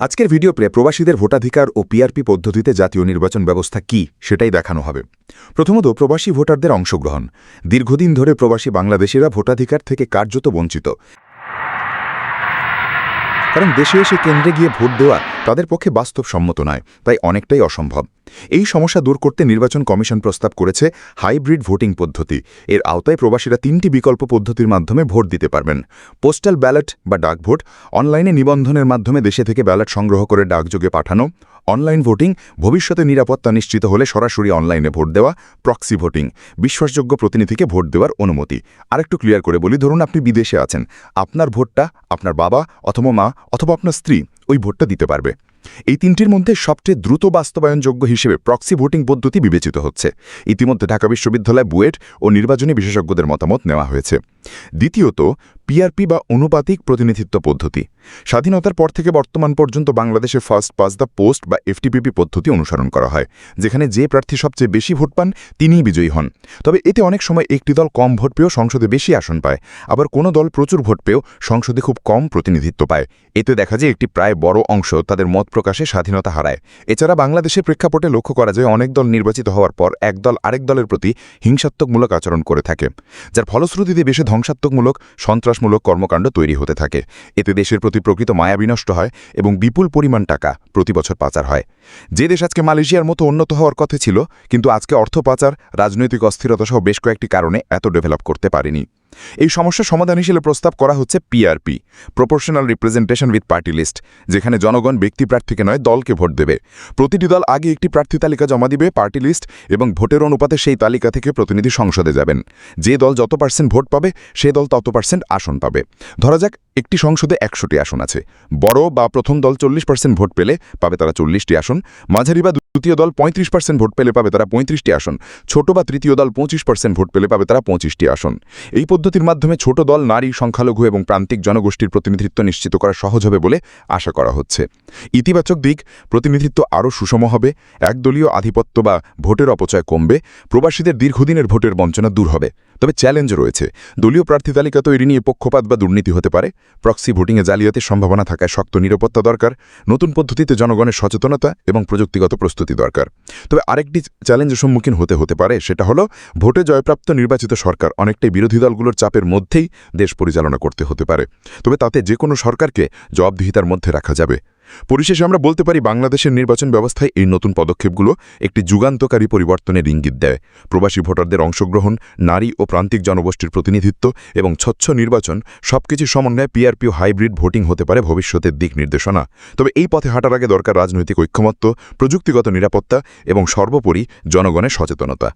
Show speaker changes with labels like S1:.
S1: আজকের video pray প্রবাসীদের ভোটাধিকার ও পিআরপি পদ্ধতিতে জাতীয় নির্বাচন ব্যবস্থা কি, সেটাই দেখানো হবে। প্রথমত, প্রবাসী ভোটারদের অংশগ্রহণ। দীর্ঘদিন ধরে প্রবাসী বাংলাদেশিরা ভোটাধিকার থেকে কার্যত বঞ্চিত। কারণ দেশে এসে কেন্দ্রে গিয়ে ভোট দেওয়া তাদের পক্ষে বাস্তবসম্মত নয়, তাই অনেকটাই অসম্ভব। এই সমস্যা দূর করতে নির্বাচন কমিশন প্রস্তাব করেছে হাইব্রিড ভোটিং পদ্ধতি। এর আওতায় প্রবাসীরা তিনটি বিকল্প পদ্ধতির মাধ্যমে ভোট দিতে পারবেন। পোস্টাল ব্যালট বা ডাক ভোট অনলাইনে নিবন্ধনের মাধ্যমে দেশে থেকে ব্যালট সংগ্রহ করে ডাকযোগে পাঠানো অনলাইন ভোটিং, ভবিষ্যতে নিরাপত্তা নিশ্চিত হলে সরাসরি অনলাইনে ভোট দেওয়া প্রক্সি ভোটিং, বিশ্বাসযোগ্য প্রতিনিধিকে ভোট দেওয়ার অনুমতি। আরেকটু ক্লিয়ার করে বলি, ধরুন আপনি বিদেশে আছেন। আপনার ভোটটা আপনার বাবা অথবা মা অথবা আপনার স্ত্রী ওই ভোটটা দিতে পারবে। এই তিনটির মধ্যে সবচেয়ে দ্রুত বাস্তবায়নযোগ্য হিসেবে প্রক্সি ভোটিং পদ্ধতি বিবেচিত হচ্ছে। ইতিমধ্যে ঢাকা বিশ্ববিদ্যালয় বুয়েট ও নির্বাচনী বিশেষজ্ঞদের মতামত নেওয়া হয়েছে। দ্বিতীয়ত পিআরপি বা অনুপাতিক প্রতিনিধিত্ব পদ্ধতি। স্বাধীনতার পর থেকে বর্তমান পর্যন্ত বাংলাদেশে ফার্স্ট পাস দ্য পোস্ট বা এফটিপিপি পদ্ধতি অনুসরণ করা হয়, যেখানে যে প্রার্থী সবচেয়ে বেশি ভোট পান, তিনিই বিজয়ী হন। তবে এতে অনেক সময় একটি দল কম ভোট পেয়েও সংসদে বেশি আসন পায়, আবার কোনো দল প্রচুর ভোট পেয়েও সংসদে খুব কম প্রতিনিধিত্ব পায়। এতে দেখা যায় একটি প্রায় বড় অংশ তাদের মত প্রকাশে স্বাধীনতা হারায়। এছাড়া বাংলাদেশের প্রেক্ষাপটে লক্ষ্য করা যায় অনেক দল নির্বাচিত হওয়ার পর এক দল আরেক দলের প্রতি হিংসাত্মকমূলক আচরণ করে থাকে, যার ফলশ্রুতিতে দেশে ধ্বংসাত্মকমূলক সন্ত্রাসমূলক কর্মকাণ্ড তৈরি হতে থাকে। এতে দেশের প্রতি প্রকৃত মায়া বিনষ্ট হয় এবং বিপুল পরিমাণ টাকা প্রতি বছর পাচার হয়। যে দেশ আজকে মালয়েশিয়ার মতো উন্নত হওয়ার কথা ছিল, কিন্তু আজকে অর্থ পাচার, রাজনৈতিক অস্থিরতা সহ বেশ কয়েকটি কারণে এত ডেভেলপ করতে পারেনি। এই সমস্যার সমাধান হিসেবে প্রস্তাব করা হচ্ছে PRP proportional representation with party list যেখানে জনগণ ব্যক্তি প্রার্থীকে নয়, দলকে ভোট দেবে। প্রতিটি দল আগে একটি প্রার্থী তালিকা জমা দিবে পার্টি লিস্ট এবং ভোটের অনুপাতে সেই তালিকা থেকে প্রতিনিধি সংসদে যাবেন। যে দল যত পার্সেন্ট ভোট পাবে, সে দল তত পার্সেন্ট আসন পাবে। ধরা যাক, একটি সংসদে একশোটি আসন আছে। বড় বা প্রথম দল চল্লিশ পার্সেন্ট ভোট পেলে পাবে তারা চল্লিশটি আসন। মাঝারি বা দ্বিতীয় দল পঁয়ত্রিশ পার্সেন্ট ভোট পেলে পাবে তারা পঁয়ত্রিশটি আসন। ছোট বা তৃতীয় দল পঁচিশ পার্সেন্ট ভোট পেলে পাবে তারা পঁচিশটি আসন। এই পদ্ধতির মাধ্যমে ছোট দল, নারী, সংখ্যালঘু এবং প্রান্তিক জনগোষ্ঠীর প্রতিনিধিত্ব নিশ্চিত করা সহজ হবে বলে আশা করা হচ্ছে। ইতিবাচক দিক, প্রতিনিধিত্ব আরও সুষম হবে, একদলীয় আধিপত্য বা ভোটের অপচয় কমবে, প্রবাসীদের দীর্ঘদিনের ভোটের বঞ্চনা দূর হবে। তবে চ্যালেঞ্জ রয়েছে, দলীয় প্রার্থী তালিকা তৈরি নিয়ে পক্ষপাত বা দুর্নীতি হতে পারে, প্রক্সি ভোটিংয়ে জালিয়াতির সম্ভাবনা থাকায় শক্ত নিরাপত্তা দরকার, নতুন পদ্ধতিতে জনগণের সচেতনতা এবং প্রযুক্তিগত প্রস্তুতি দরকার। তবে আরেকটি চ্যালেঞ্জের সম্মুখীন হতে হতে পারে, সেটা হলো, ভোটে জয়প্রাপ্ত নির্বাচিত সরকার অনেকটাই বিরোধী দলগুলোর চাপের মধ্যেই দেশ পরিচালনা করতে হতে পারে। তবে তাতে যে কোনো সরকারকে জবাবদিহিতার মধ্যে রাখা যাবে। পরিশেষে আমরা বলতে পারি, বাংলাদেশের নির্বাচন ব্যবস্থায় এই নতুন পদক্ষেপগুলো একটি যুগান্তকারী পরিবর্তনের ইঙ্গিত দেয়। প্রবাসী ভোটারদের অংশগ্রহণ, নারী ও প্রান্তিক জনগোষ্ঠীর প্রতিনিধিত্ব এবং স্বচ্ছ নির্বাচন সবকিছু সমন্বয়ে পিআরপিও হাইব্রিড ভোটিং হতে পারে ভবিষ্যতের দিক নির্দেশনা। তবে এই পথে হাঁটার আগে দরকার রাজনৈতিক ঐক্যমত্য, প্রযুক্তিগত নিরাপত্তা এবং সর্বোপরি জনগণের সচেতনতা।